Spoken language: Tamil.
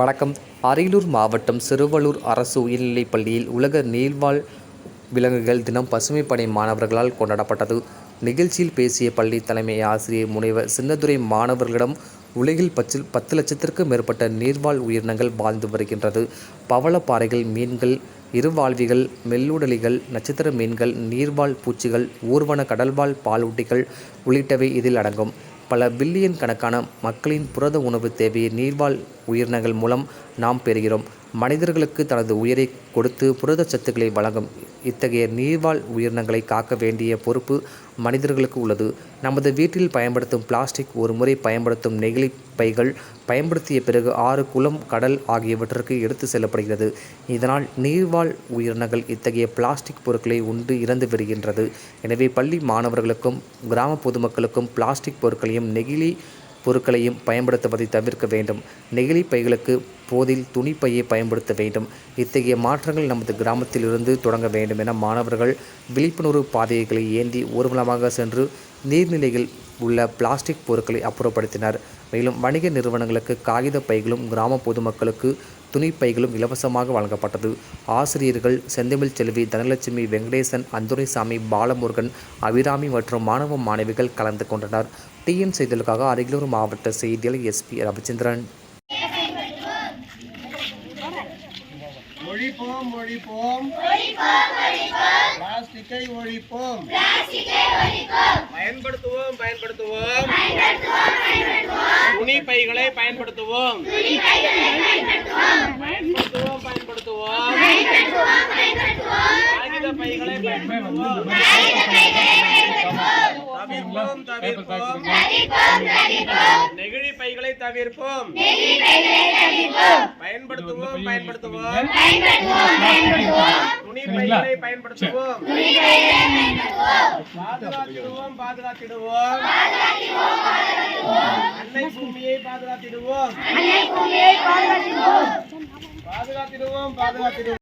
வணக்கம். அரியலூர் மாவட்டம் சிறுவலூர் அரசு உயர்நிலைப் பள்ளியில் உலக நீர்வாழ் விலங்குகள் தினம் பசுமை பணி மாணவர்களால் கொண்டாடப்பட்டது. நிகழ்ச்சியில் பேசிய பள்ளி தலைமை ஆசிரியர் முனைவர் சின்னதுரை மாணவர்களிடம் உலகில் பச்சு பத்து லட்சத்திற்கும் மேற்பட்ட நீர்வாழ் உயிரினங்கள் வாழ்ந்து வருகின்றது. பவளப்பாறைகள் மீன்கள் இருவாழ்விகள் மெல்லுடலிகள் நட்சத்திர மீன்கள் நீர்வாழ் பூச்சிகள் ஊர்வன கடல்வாழ் பாலூட்டிகள் உள்ளிட்டவை இதில் அடங்கும். பல பில்லியன் கணக்கான மக்களின் புரத உணவு தேவையை நீர்வாழ் உயிரினங்கள் மூலம் நாம் பெறுகிறோம். மனிதர்களுக்கு தனது உயிரை கொடுத்து புரதச் சத்துக்களை வழங்கும் இத்தகைய நீர்வாழ் உயிரினங்களை காக்க வேண்டிய பொறுப்பு மனிதர்களுக்கு உள்ளது. நமது வீட்டில் பயன்படுத்தும் பிளாஸ்டிக் ஒரு முறை பயன்படுத்தும் நெகிழி பைகள் பயன்படுத்திய பிறகு ஆறு குளம் கடல் ஆகியவற்றிற்கு எடுத்து செல்லப்படுகிறது. இதனால் நீர்வாழ் உயிரினங்கள் இத்தகைய பிளாஸ்டிக் பொருட்களை உண்டு இறந்து வருகின்றது எனவே பள்ளி மாணவர்களுக்கும் கிராம பொதுமக்களுக்கும் பிளாஸ்டிக் பொருட்களையும் நெகிழி பொருட்களையும் பயன்படுத்துவதை தவிர்க்க வேண்டும். நெகிழி பைகளுக்கு போதில் துணிப்பையை பயன்படுத்த வேண்டும். இத்தகைய மாற்றங்கள் நமது கிராமத்திலிருந்து தொடங்க வேண்டும் என மாணவர்கள் விழிப்புணர்வு பாதைகளை ஏந்தி ஊர்வலமாக சென்று நீர்நிலையில் உள்ள பிளாஸ்டிக் பொருட்களை அப்புறப்படுத்தினர். மேலும் வணிக நிறுவனங்களுக்கு காகித பைகளும் கிராம பொதுமக்களுக்கு துணிப்பைகளும் இலவசமாக வழங்கப்பட்டது. ஆசிரியர்கள் செந்தமிழ் செல்வி தனலட்சுமி வெங்கடேசன் அந்துரைசாமி பாலமுருகன் அபிராமி மற்றும் மாணவ மாணவிகள் கலந்து கொண்டனர். டிஎன் செய்திகளுக்காக அரியலூர் மாவட்ட செய்தியாளர் எஸ்பி ரவிச்சந்திரன். ஒழிப்போம் ஒழிப்போம். பிளாஸ்டிக்கை ஒழிப்போம். பயன்படுத்துவோம் பயன்படுத்துவோம். துணி பைகளை பயன்படுத்துவோம் பயன்படுத்துவோம். பயன்படுத்துவோம் காகித பைகளை பயன்படுத்துவோம். தவிர்ப்போம் தவிர்ப்போம். நெகிழி பைகளை தவிர்ப்போம். பயன்படுத்துவோம் பயன்படுத்துவோம். துணி பைகளை பயன்படுத்துவோம். பாதுகாத்திடுவோம் பாதுகாத்திடுவோம். அன்னை பூமியை பாதுகாத்திடுவோம். பாதுகாத்திடுவோம் பாதுகாத்திடுவோம்.